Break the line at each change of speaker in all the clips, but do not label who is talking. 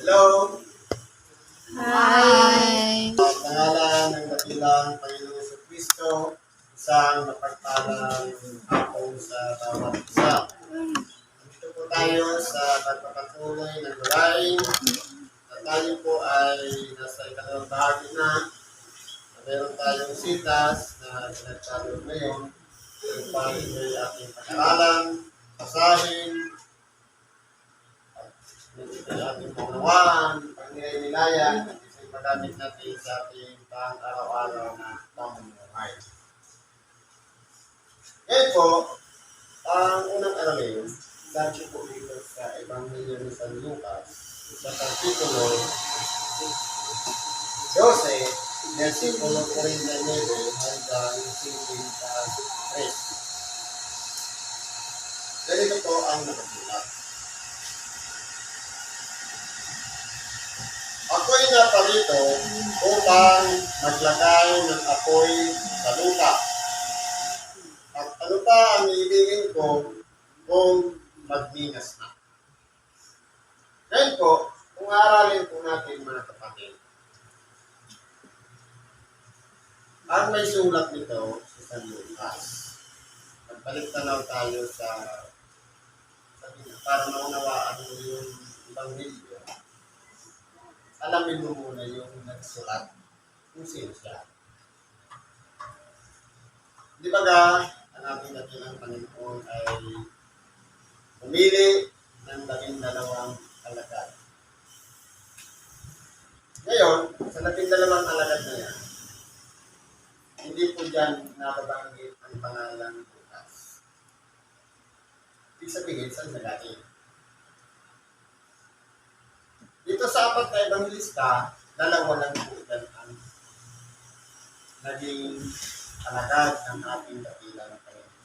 Hello!
Hi!
Sa pangalan ng dakilang Panginoon sa Kristo, isang mapagpalang hapon sa bawat isa. Dito po tayo sa pagpapatuloy ng gawain. At tayo po ay nasa ikalawang bahagi na. Meron tayong sitas na pinagtalo ngayon. Paano ay ating pag-aralan, basahin, ay ating pangawan, pangnilayan, at ito ay magamit natin sa ating pang-araw-araw na pamumuhay. Ngayon po, ang unang aralin, sabi po dito sa Ebanghelyo ni San Lucas, sa Kapitulo 12, versikulo 39 hanggang 53. Ganito po ang nakasulat. Ako'y naparito upang maglagay ng apoy sa lupa. At ano pa ang ibigin ko kung magminas na? Ngayon po, kung aralin po natin mga kapatid, ang may sulat nito sa San Lucas. Magbalik tanaw tayo sa na, para maunawaan mo yung ibang video. Alamin mo muna yung nagsulat kung sino siya. Di ba ga, ang ating dakilang Panginoon ay pumili ng labing dalawang alagad. Ngayon, sa labing dalawang alagad na yan, hindi po dyan nababanggit ang pangalan Lucas. Ibig sabihin, saan sa galing? Dito sa apat na evangelista, dalawa lang po ang naging alagad ng ating dakilang Panginoon.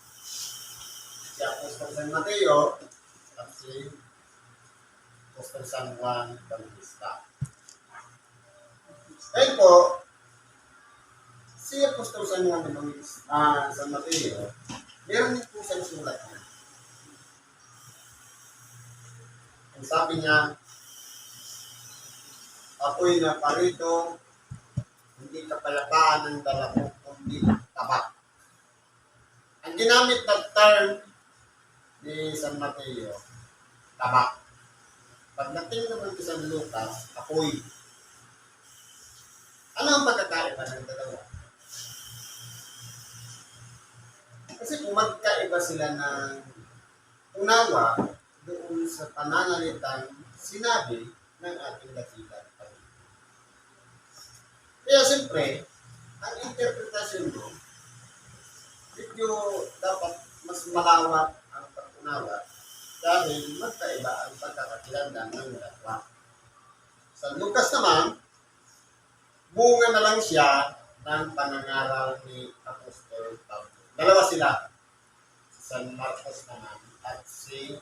Si Apostol San Mateo at si Apostol San Juan Evangelista. Ngayon po, si Apostol San Juan Evangelista, ah, San Mateo, meron din po siyang sulat niya. Ang sabi niya, ako'y naparito, hindi kapayapaan ng dala ko, kundi tabak. Ang ginamit na term ni San Mateo, tabak. Pagdating naman kay San Lucas, apoy. Ano ang pagkakaiba ng dalawa? Kasi kung magkaiba sila ng unawa doon sa pananalitang sinabi ng ating Panginoon. Kaya siyempre, ang interpretasyon mo, medyo dapat mas malawak ang pag-unawa dahil magkaiba ang pagkakakilanlan ng dalawa. Sa Lucas naman, bunga na lang siya ng panangaral ni Apostol Pablo. Dalawa sila. Si San Marcos naman at si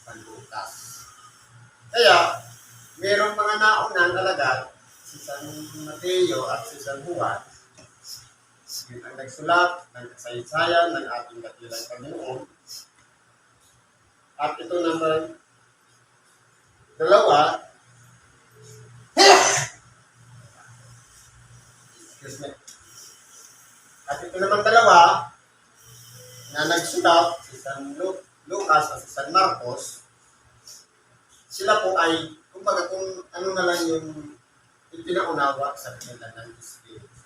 San Lucas. Kaya, merong mga naunang alagad, si San Mateo at si San Juan, yun ang nagsulat ng kasaysayan ng ating dakilang Panginoon. At ito naman, dalawa, excuse me, at ito naman dalawa, na nagsulat, si San Lu- Lucas at si San Marcos, sila po ay, kumbaga kung ano na lang yung ipinaunawa sa kanila ng Espiritu.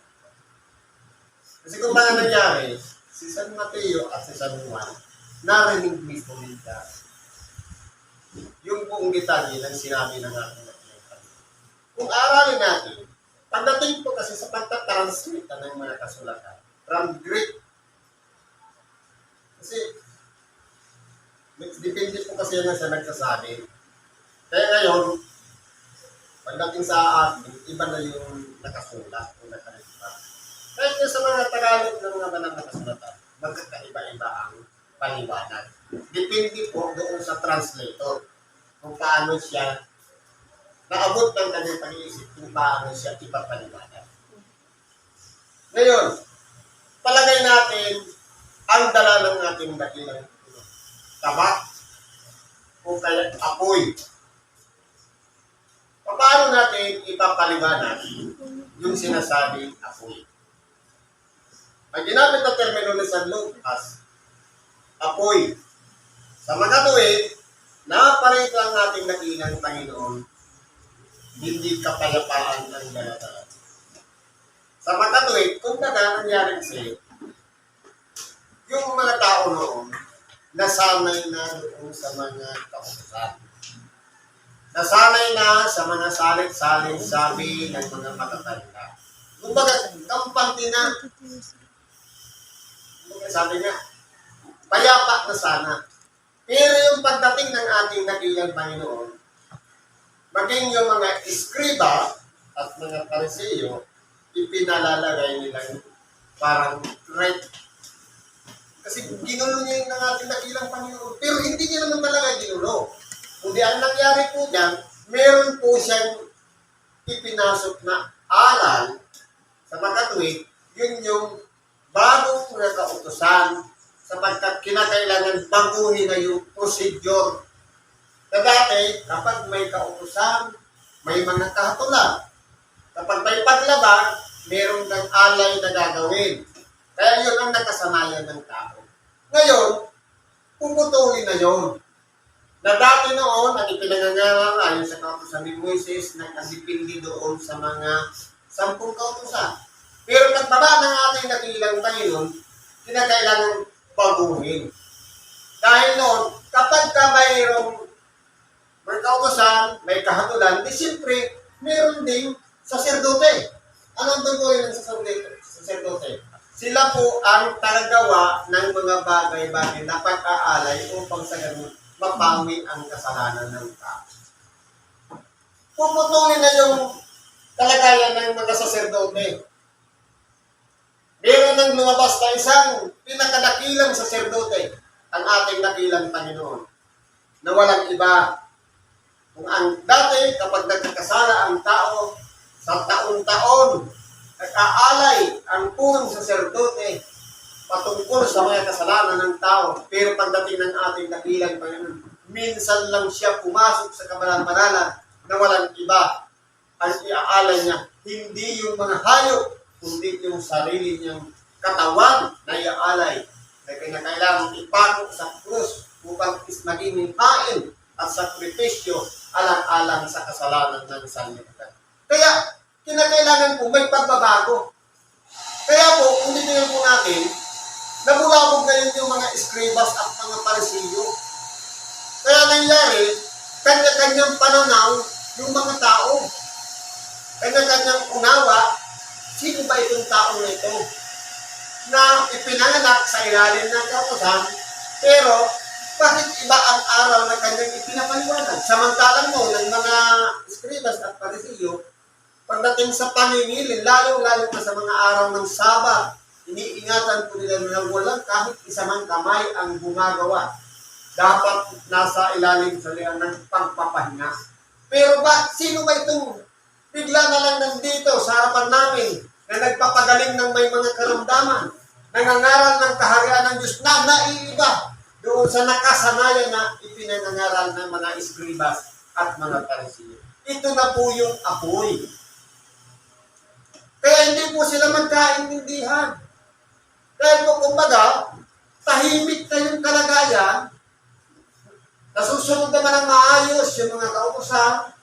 Kasi kung ba nangyari, si San Mateo at si San Juan, narinig mismo nila yung buong detalye ng sinabi ng ating Panginoon. Kung aralin natin, pagdating po kasi sa pagtatranslate ng mga kasulatan, from Greek, kasi depende po kasi yan sa nagsasabi. Kaya ngayon, pagdating sa atin, iba na yung nakasulat o nakalita. Kahit yung sa mga Tagalog ng mga banang nakasulatan, magkakaiba-iba ang paliwanag. Depende po doon sa translator kung paano siya naabot ng kanyang pag-iisip kung paano siya ipapaliwanag. Ngayon, palagay natin ang dala ng ating dakilang tabak o kaya apoy natin ipapaliwanag yung sinasabing apoy. Ang ginamit na termino ni San Lucas, apoy. Sa mga tuwid, napalit lang nating nakilang Panginoon, hindi kapayapaan ng dalatalan. Sa mga tuwid, kung nangyari kasi, yung mga tao noon, nasanay na doon sa mga kautusan. Nasanay na sa mga salit-salit sabi ng mga matatanda. Kumbaga, kampante na. Kumbaga, sabi nga, payapa na sana. Pero yung pagdating ng ating nakilang Panginoon, maging yung mga iskriba at mga pariseyo, ipinalalagay nilang parang threat. Kasi ginulo niya yung ng ating nakilang Panginoon. Pero hindi niya naman talaga ginulo. Kundi ang nangyari po dyan, meron po siyang ipinasok na aral sa makatuwid, yun yung bagong mga kautosan sapagkat kinakailangan baguhin na yung procedure. Na dati, kapag may kautosan, may mga kahatulan. Kapag may paglabag, meron kang alay na gagawin. Kaya yun ang nakasanayan ng tao. Ngayon, puputulin na yun. Na dati noon, ang ipinangangaral ayon sa kautosan ni Moises, nakasipindi doon sa mga sampung kautosan. Pero pagbaba ng ating nakilang Panginoon, kinakailangan baguhin. Dahil noon, kapag ka mayroong may kautosan, may kahatulan, di siyempre, meron ding saserdote. Anong tuloy ng saserdote? saserdote? Sila po ang tagagawa ng mga bagay-bagay na pag-aalay upang sa ganun mapawi ang kasalanan ng tao. Puputulin na yung kalagayan ng mga saserdote. Meron nang lumabas na isang pinakadakilang saserdote, ang ating dakilang Panginoon, na walang iba. Kung ang dati, kapag nagkakasala ang tao, sa taon-taon, nag-aalay ang punong saserdote patungkol sa mga kasalanan ng tao. Pero pagdating ng ating dakilang Panginoon, minsan lang siya pumasok sa kabalan-banalan na walang iba. Ang iaalay niya, hindi yung mga hayop, kundi yung sarili niyang katawan na iaalay na kinakailangan ipako sa krus upang is maging hain at sakripisyo alang-alang sa kasalanan ng sanlibutan. Kaya, kinakailangan po may pagbabago. Kaya po, kung titingnan po natin, nabulabog ngayon yung mga eskribas at mga parisiyo. Kaya nangyari, kanya-kanyang pananaw yung mga tao. Kanya-kanyang unawa, sino ba itong tao na ito? Na ipinanganak sa ilalim ng kautosan, pero bakit iba ang araw na kanyang ipinapaliwanag? Samantalang mo ng mga eskribas at parisiyo, pagdating sa paningilin, lalo-lalo na sa mga araw ng Sabat, iniingatan po nila na walang kahit isa kamay ang gumagawa. Dapat nasa ilalim sa liyan ng pagpapahinga. Pero ba, sino ba itong bigla na lang nandito sa harapan namin na nagpapagaling ng may mga karamdaman, nangangaral ng kaharian ng Diyos na naiiba doon sa nakasanayan na ipinangangaral ng mga eskribas at mga parisiyo. Ito na po yung apoy. Kaya hindi po sila magkaintindihan. Dahil po kumbaga, tahimik na yung kalagayan, nasusunod naman ang maayos yung mga kautosan,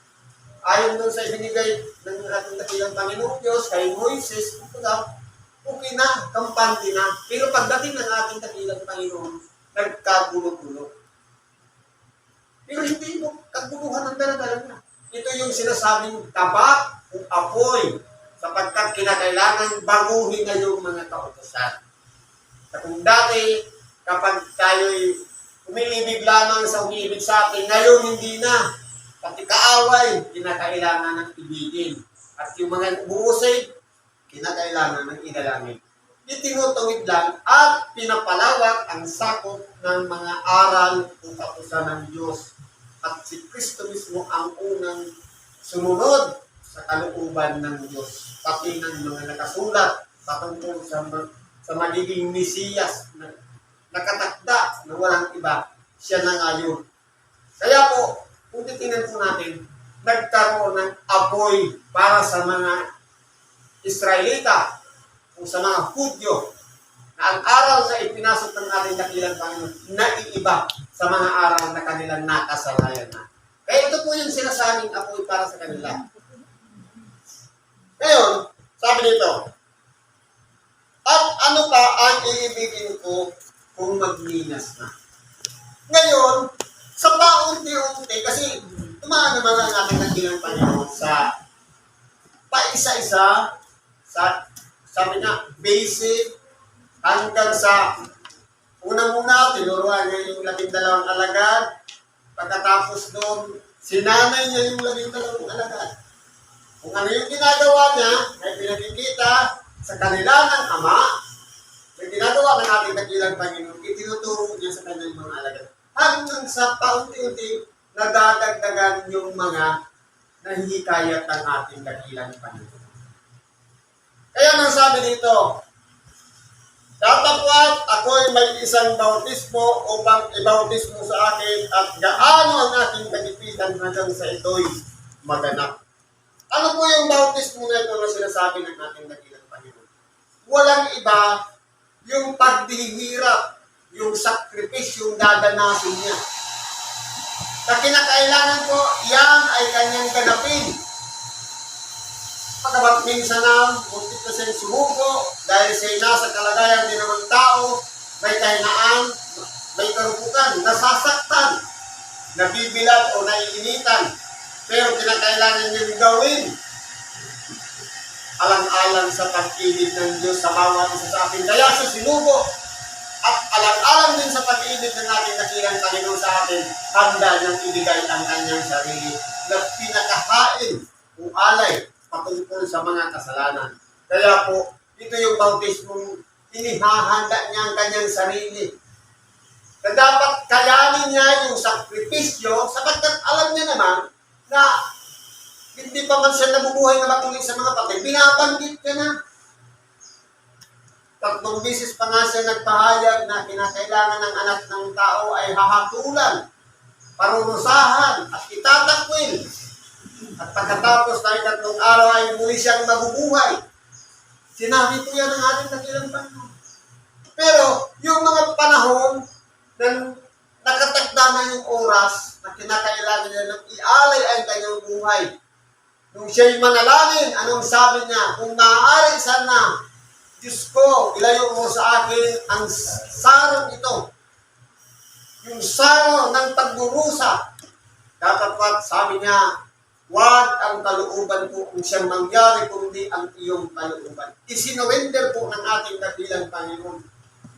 ayon doon sa ibinigay ng ating dakilang Panginoong Diyos kay Moises, kumbaga, okay na, kampante na. Pero pagdating ng ating dakilang Panginoon, nagkagulo-gulo. Pero hindi mo kaguluhan ang dala na. Ito yung sinasabing tabak o apoy sapagkat kinakailangan baguhin na yung mga kautosan. At kung dati, kapag tayo'y umiibig lamang sa umiibig sa atin, ngayon hindi na. Pati kaaway, kinakailangan ng ibigin. At yung mga buusay, kinakailangan ng idalangin. Itinutuwid lang at pinapalawak ang sakop ng mga aral o kautosan ng Diyos. At si Kristo mismo ang unang sumunod sa kalooban ng Diyos. Pati ng mga nakasulat patungkol sa sa magiging Mesiyas na nakatakda na walang iba, siya na nga yun. Kaya po, kung titingnan po natin, nagkaroon ng apoy para sa mga Israelita o sa mga Hudyo na ang araw na ipinasok ng ating dakilang Panginoon naiiba sa mga araw na kanilang nakasanayan na. Kaya ito po yung sinasabing apoy para sa kanila. Ngayon, sabi dito, at ano pa ang iibigin ko kung magninas na? Ngayon, sa paunti-unti, kasi tumaan naman ang ating dakilang Panginoon sa paisa-isa, sa, sabi niya, basic, hanggang sa unang-una, tinuruan niya yung labing dalawang alagad, pagkatapos doon, sinanay niya yung labing dalawang alagad. Kung ano yung ginagawa niya, ay pinakikita sa kanila ng Ama, yung ginagawa ng ating dakilang Panginoon, itinuturo niya sa kanyang mga alagad. Hanggang sa paunti-unti, nadadagdagan yung mga nahihikayat ng ating dakilang Panginoon. Kaya nang sabi dito, Datapwat ako'y may isang bautismo upang ibautismo sa akin at gaano ang aking kagipitan hanggang sa ito'y maganap. Ano po yung bautismo na ito na sinasabi ng ating Panginoon? Walang iba yung pagdihirap, yung sakripisyo, yung dadanasin niya. Na kinakailangan ko, yan ay kanyang ganapin. Pagkabat minsan na, muntik na siyang sumuko, dahil siya nasa kalagayan din naman tao, may kahinaan, may karupukan, nasasaktan, nabibilad o naiinitan. Pero kinakailangan niyang gawin alang-alang sa pag-ibig ng Diyos sa bawat isa sa atin. Kaya siya sinubo at alang-alang din sa pag-ibig ng ating nakilang Panginoon sa atin, handa niyang ibigay ang kanyang sarili na pinakahain o alay patungkol sa mga kasalanan. Kaya po, ito yung bautismong inihahanda niya ang kanyang sarili. Na dapat kayanin niya yung sakripisyo sapagkat alam niya naman na hindi pa man siya nabubuhay na matuloy sa mga patay, binabanggit ka na. Tatlong bisis pa nga siya nagpahayag na kinakailangan ng anak ng tao ay hahatulan, parurusahan, at itatakwil. At pagkatapos ng tatlong araw ay muli siyang mabubuhay. Sinabi po yan ng ating dakilang Panginoon. Pero yung mga panahon na nakatakda na yung oras na kinakailangan niya ng ialay ang kanyang buhay. Nung siya'y manalangin, anong sabi niya? Kung maaari sana, Diyos ko, ilayo mo sa akin ang sarong ito. Yung saro ng pagdurusa. Dapat pat, sabi niya, Huwag ang kalooban ko kung siyang mangyari, kundi ang iyong kalooban. Isinurrender po ng ating dakilang Panginoon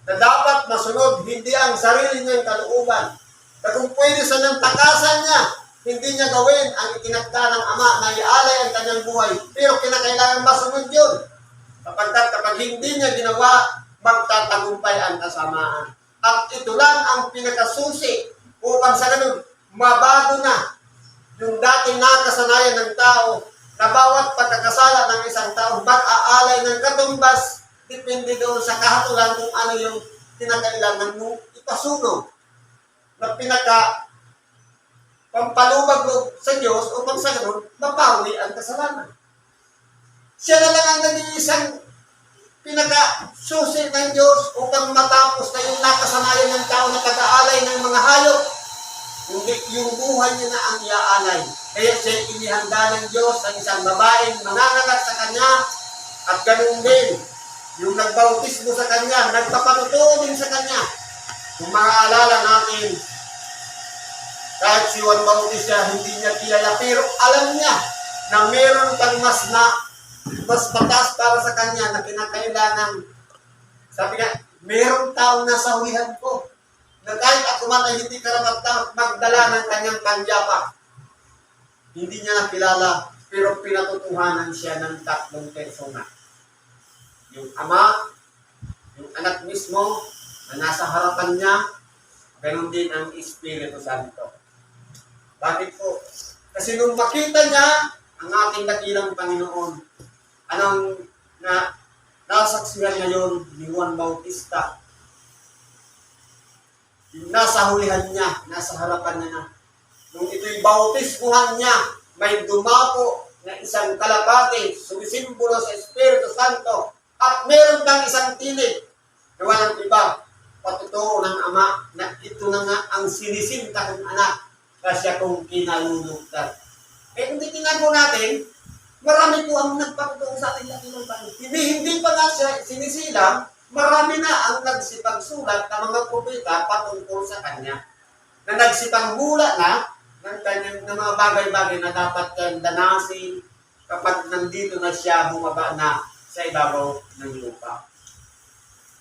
na dapat masunod hindi ang sarili niyang kalooban. Na kung pwede sa nang takasan niya, hindi niya gawin ang itinakda ng Ama na ialay ang kanyang buhay. Pero kinakailangan masunod yun. Kapagkat kapag hindi niya ginawa, magtatagumpay ang kasamaan. At ito lang ang pinakasusi upang sa ganun, mabago na yung dating nakasanayan ng tao na bawat pagkakasala ng isang tao mag-aalay ng katumbas depende doon sa kahatulan kung ano yung kinakailangan mo ipasunog na pinaka pampalubag mo sa Diyos upang sa ganun mapawi ang kasalanan. Siya na lang ang nag-iisang pinaka susi ng Diyos upang matapos na yung nakasanayan ng tao na pag-aalay ng mga hayop hindi yung buhay niya na ang iaalay. Kaya siya inihanda ng Diyos ang isang babaeng manganganak sa kanya at ganun din yung nagbautismo sa kanya, nagpapatuto din sa kanya. Kung maaalala natin, kahit si Juan Bautista hindi niya kilala, pero alam niya na meron pang mas na mas batas para sa kanya na kinakailangan. Sabi niya, meron taong nasa hulihan ko na kahit ako man ay hindi karapat magdala ng kanyang kanjapa. Hindi niya nakilala, pero pinatutuhanan siya ng tatlong persona. Yung ama, yung anak mismo, na nasa harapan niya, ganun din ang Espiritu Santo. Bakit po? Kasi nung makita niya ang ating dakilang Panginoon, anong na nasaksihan ngayon ni Juan Bautista, yung nasa hulihan niya, nasa harapan niya na. Nung ito'y bautismuhan niya, may dumapo na isang kalapati, sumisimbolo sa Espiritu Santo, at meron kang isang tinig na walang iba, patutuo ng Ama na ito na nga ang sinisinta kong anak na siya kong kinalulugdan. Eh kung titingnan po natin, marami po ang nagpapatuo sa ating lakilang Panginoon. Hindi, hindi pa nga siya sinisilang, marami na ang nagsipagsulat ng mga propeta patungkol sa Kanya. Na nagsipanghula na ng kanyang ng mga bagay-bagay na dapat kang danasin kapag nandito na siya bumaba na sa ibabaw ng lupa.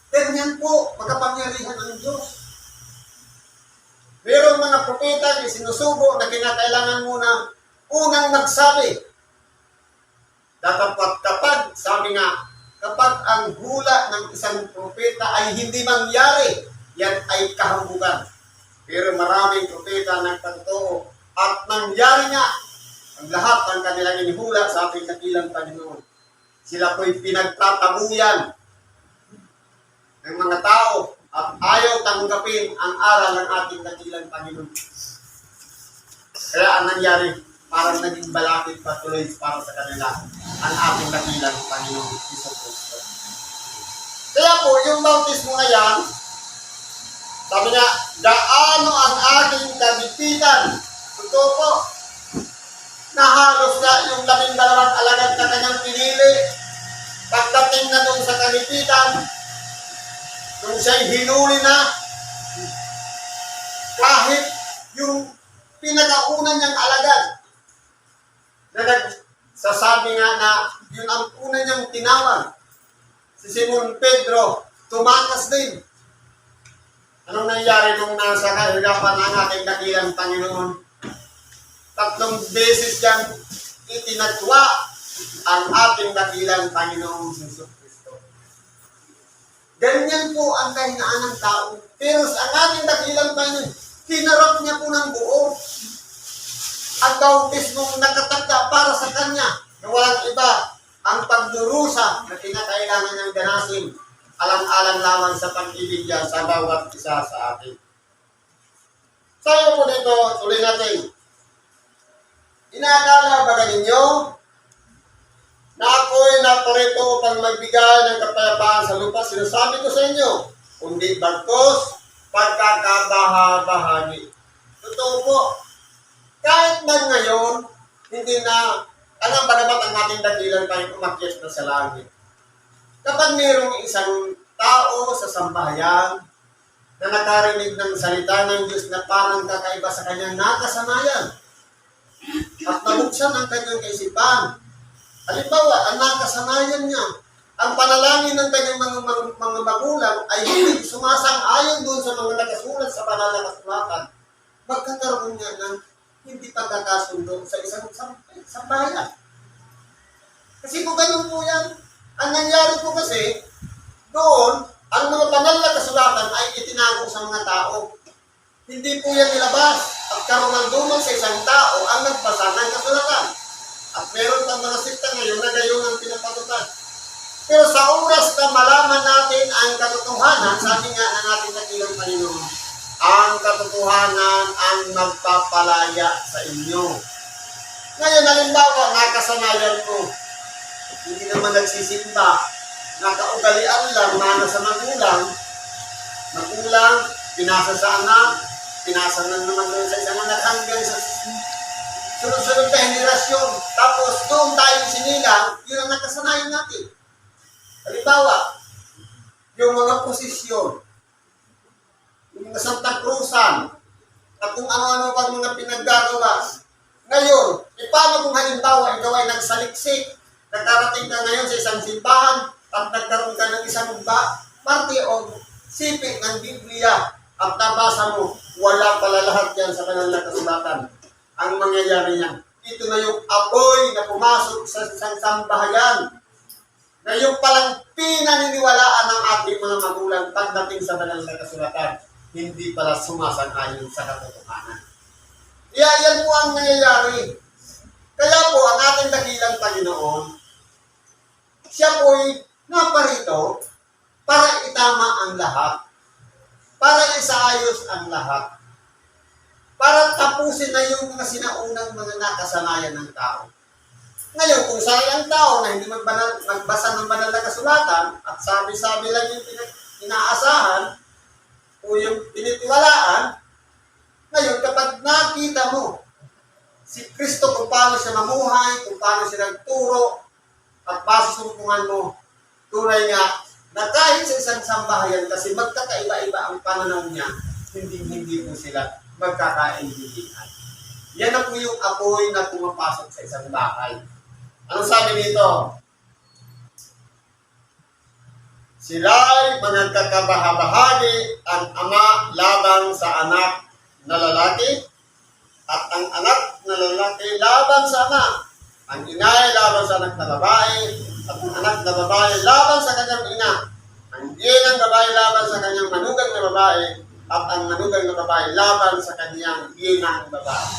Ganyan po, makapangyarihan ng Diyos. Merong mga propeta na sinusubo na kinakailangan muna unang magsabi. Dapat kapag, sabi nga, kapag ang hula ng isang propeta ay hindi mangyari, yan ay kahambugan. Pero maraming propeta nagpatotoo at nangyari nga ang lahat ng kanilang inihula sa ating dakilang Panginoon. Sila po'y pinagtatabuyan ng mga tao at ayaw tanggapin ang aral ng ating dakilang Panginoon. Kaya ang nangyari, parang naging balakid patuloy para sa kanila ang ating dakilang Panginoon Iso Kristo. Kaya po, yung bautismo na yan, sabi niya, gaano ang aking kabititan. Totoo po, na halos na yung labing dalawang alagad na kanyang pinili, pagdating na doon sa kalipitan, nung siya'y hinuli na, kahit yung pinakauna niyang alagad, na nagsasabi nga na yun ang una niyang tinawag, si Simon Pedro, tumakas din. Anong nangyari nung nasa kahirapan ng ating dakilang Panginoon? Tatlong beses dyan itinatwa ang ating dakilang Panginoong Jesus. Ganyan po ang kahinaan ng tao. Pero sa ating dakilang Panginoon, hinarap niya po ng buo. At bautismong nakatagda para sa Kanya na walang iba ang pagdurusa na kinakailangan niyang ganasin alang-alang lamang sa pag-ibig niya sa bawat isa sa atin. Sayo po dito, tuloy natin. Inaakala ba ninyo na ako'y naparito upang magbigay ng kapayapaan sa lupa? Sinasabi ko sa inyo, kundi bagkos pagkakabaha-bahagi. Totoo po. Kahit man ngayon, hindi na, alam ba naman ang ating dakilan tayo umakyat na sa langit. Kapag mayroong isang tao sa sambahayan na nakarinig ng salita ng Diyos na parang kakaiba sa kanyang nakasanayan, at nabuksan ang kanyang kaisipan. Halimbawa, ang nakasanayan niya, ang panalangin ng kanyang mga, mga, mga magulang ay hindi sumasang-ayon doon sa mga nakasulat sa banal na kasulatan. Magkakaroon niya ng hindi pagkakasundo sa isang sam- sambahayan. Kasi kung ganun po yan, ang nangyari po kasi, doon, ang mga banal na kasulatan ay itinago sa mga tao. Hindi po yan nilabas. At karunalduman sa isang tao ang nagbasa ng kasulatan. At meron pang mga sikta ngayon na gayon ang pinapatutad. Pero sa oras na malaman natin ang katotohanan, sabi nga ng ating dakilang Panginoon, ang katotohanan ang magpapalaya sa inyo. Ngayon, halimbawa, nakasanayan ko, hindi naman nagsisimba, nakaugalian lang, mana sa magulang, magulang, pinasa sa anak, pinasa na naman sa isang anak hanggang sa sunod-sunod na henerasyon. Tapos doon tayo sinilang, yun ang nakasanayan natin. Halimbawa, yung mga posisyon, yung mga Santa Cruzan, at kung ano-ano pang mga pinaggagawa. Ngayon, e paano kung halimbawa ikaw ay nagsaliksik, nakarating ka ngayon sa isang simbahan, at nagkaroon ka ng isang ba, parte o sipit ng Biblia, at nabasa mo, wala pala lahat yan sa kanilang nakasulatan. Ang mangyayari niyan, ito na yung apoy na pumasok sa isang sambahayan na yung palang pinaniniwalaan ng ating mga magulang pagdating sa banal na kasulatan, hindi pala sumasang-ayon sa katotohanan. Kaya yan po ang nangyayari. Kaya po, ang ating dakilang Panginoon, siya po'y naparito para itama ang lahat, para isaayos ang lahat, para tapusin na yung mga sinaunang mga nakasanayan ng tao. Ngayon, kung sayang tao na hindi magbanal, magbasa ng banal na kasulatan at sabi-sabi lang yung inaasahan o yung tinitiwalaan, ngayon kapag nakita mo si Kristo kung paano siya mamuhay, kung paano siya nagturo, at sumungan mo, tunay nga na kahit sa isang sambahayan kasi magkakaiba-iba ang pananaw niya, hindi hindi po sila magkakaintindihan. Yan na po yung apoy na pumapasok sa isang bahay. Ano sabi dito? Sila'y magkakabahabahagi ang ama laban sa anak na lalaki at ang anak na lalaki laban sa ama. Ang inay laban sa anak na babae at ang anak na babae laban sa kanyang ina. Ang ginang babae laban sa kanyang manugang na babae at ang manugang na babae laban sa kanyang ginang babae.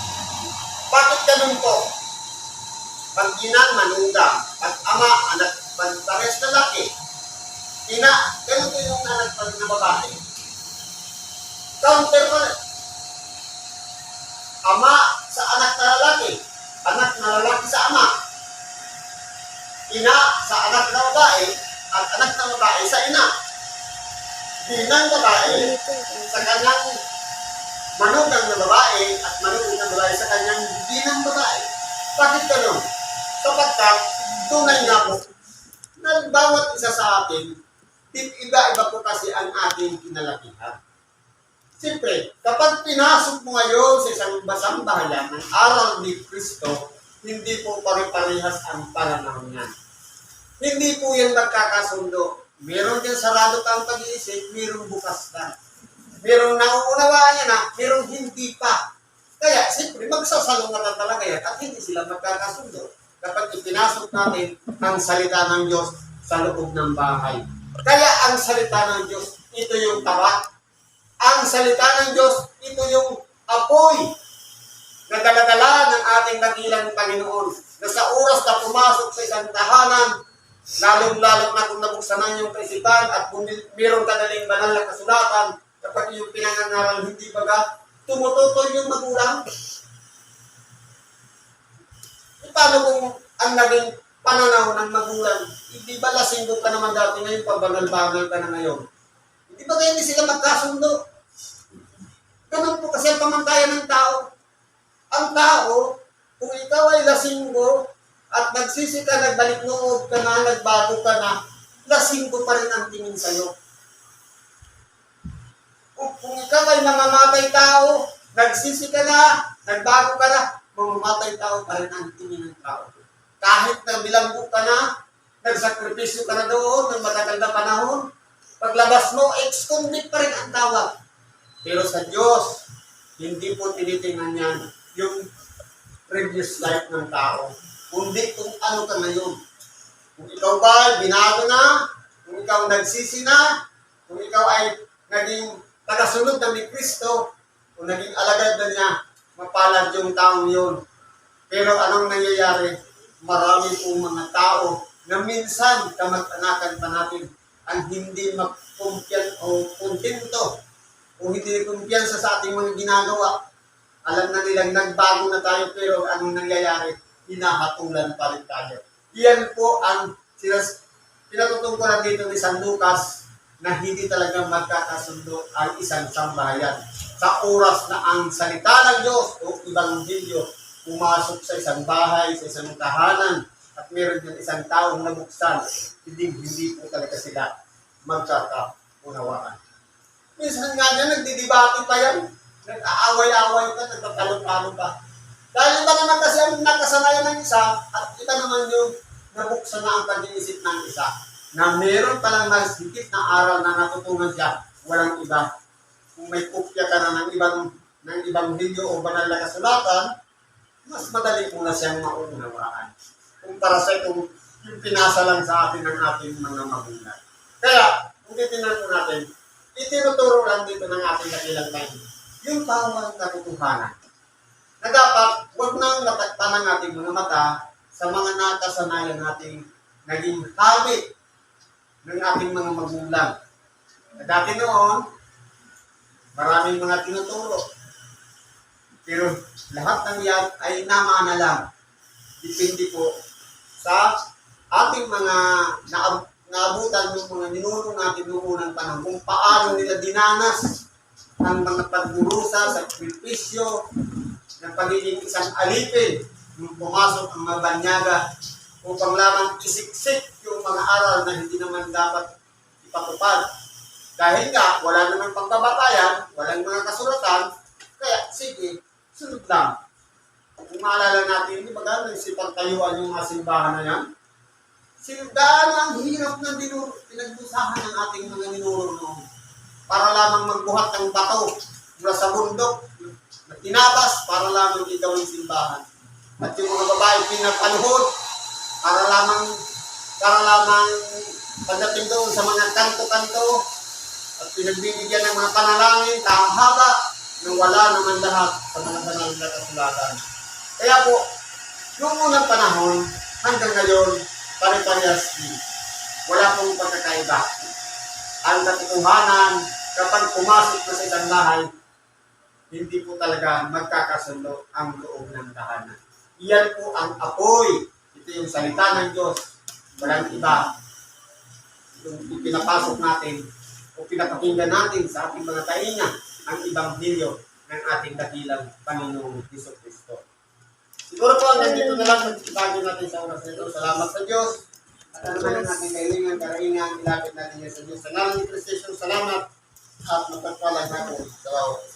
Bakit ganun po? Pag ginang manugang at ama anak pares lalaki, ina, ganun din yung anak pag na babae. Counter pa Ama sa anak na lalaki, anak na lalaki sa ama. Ina sa anak na babae, at anak na babae sa ina. Ginang babae sa kanyang manugang na babae at manugang na babae sa kanyang ginang babae. Bakit ganun? Sapagkat tunay nga po na bawat isa sa atin, iba-iba po kasi ang ating kinalakihan. Siyempre, kapag pinasok mo ngayon sa isang basang bahayan ng aral ni Kristo, hindi po pare-parehas ang pananaw niya. Hindi po yan magkakasundo. Meron din sarado kang pag-iisip, meron bukas na. Merong nauunawaan na, merong hindi pa. Kaya, siyempre, magsasalungan na talaga yan at hindi sila magkakasundo kapag ipinasok natin ang salita ng Diyos sa loob ng bahay. Kaya ang salita ng Diyos, ito yung tapat. Ang salita ng Diyos, ito yung apoy na daladala ng ating dakilang Panginoon na sa oras na pumasok sa isang tahanan, lalong-lalo na kung nabuksan ng iyong kaisipan at kung mayroong kadaling banal na kasulatan, kapag iyong pinangangaral hindi baga, tumututol yung magulang. E paano kung ang naging pananaw ng magulang, hindi ba lasinggo ka naman dati ngayon, pabangal-bangal ka na ngayon? Hindi ba kaya hindi sila magkasundo? Ganun po kasi ang pamantayan ng tao. Ang tao, kung ikaw ay lasinggo at nagsisi ka, nagbalik noob ka na, nagbago ka na, lasinggo pa rin ang tingin sa'yo. Kung, kung ikaw ay mamamatay tao, nagsisi ka na, nagbago ka na, mamamatay tao pa rin ang tingin ng tao. Kahit na bilanggo ka na, nagsakripisyo ka na doon ng matagal na panahon, paglabas mo, ex-convict pa rin ang tawag. Pero sa Diyos, hindi po tinitingnan yan yung previous life ng tao, kundi kung ano ka ngayon. Kung ikaw ba binago na, kung ikaw nagsisi na, kung ikaw ay naging tagasunod na ni Kristo, kung naging alagad na niya, mapalad yung taong yun. Pero anong nangyayari? Marami pong mga tao na minsan kamag-anakan pa natin ang hindi magkumpyan o kontento o hindi kumpiyansa sa ating mga ginagawa. Alam na nilang nagbago na tayo pero anong nangyayari? Hinahatulan pa rin tayo. Iyan po ang sinas pinatutungkulan dito ni San Lucas na hindi talaga magkakasundo ang isang sambahayan. Sa oras na ang salita ng Diyos o Ebanghelyo pumasok sa isang bahay, sa isang tahanan, at meron din isang taong nabuksan, hindi, hindi po talaga sila magkakaunawaan. Minsan nga dyan, nagdidibati pa yan. Nag-aaway-aaway ka, nagtatalo-talo ka. Dahil iba naman kasi ang nakasanayan ng isa, at kita naman yung nabuksan na ang pag-iisip ng isa, na meron palang mas higit na aral na natutunan siya, walang iba. Kung may kopya ka na ng ibang ng ibang video o banal na kasulatan, mas madali mo na siyang maunawaan. Kumpara sa itong yung pinasa lang sa atin ng ating mga magulang. Kaya, kung titignan po natin, itinuturo lang dito ng ating dakilang tayo yung tawag na. Na dapat, huwag nang natakpan ng ating mga mata sa mga nakasanayan nating naging habit ng ating mga magulang. Na dati noon, maraming mga tinuturo. Pero lahat ng yan ay namana lang. Depende po sa ating mga naab naabutan ng mga ninuno natin noong unang panahon kung paano nila dinanas ang mga pagburusa sa kripisyo ng pagiging isang alipin nung pumasok ang mga banyaga upang lamang isiksik yung mga aral na hindi naman dapat ipatupad. Dahil nga, wala naman pagkabatayan, walang mga kasulatan, kaya sige, sunod lang. Kung maalala natin, di ba gano'n si pagtayuan yung mga simbahan na yan? Sinugdaan ang hirap ng dinuro, pinagdusahan ng ating mga ninuro noon para lamang magbuhat ng bato mula sa bundok tinabas para lamang igawin simbahan. At yung mga babae pinapaluhod para lamang para lamang pagdating doon sa mga kanto-kanto at pinagbibigyan ng mga panalangin kahaba nang wala naman lahat sa mga banal na kasulatan. Kaya po, yung unang panahon hanggang ngayon, pare-parehas din. Wala pong pagkakaiba. Ang katotohanan, kapag pumasok na sa isang bahay, hindi po talaga magkakasundo ang loob ng tahanan. Iyan po ang apoy. Ito yung salita ng Diyos. Walang iba. Yung pinapasok natin o pinapakinggan natin sa ating mga tainga ang ibanghelyo ng ating dakilang Panginoong Heso Kristo. Siguro po, nandito na lang magkitago natin sa oras nito. Salamat sa Diyos. At ano man ang ating kailangan, karaingan, ilapit natin yan sa Diyos. Sa ngalan ni Kristo, salamat at magpagpalag natin sa bawat.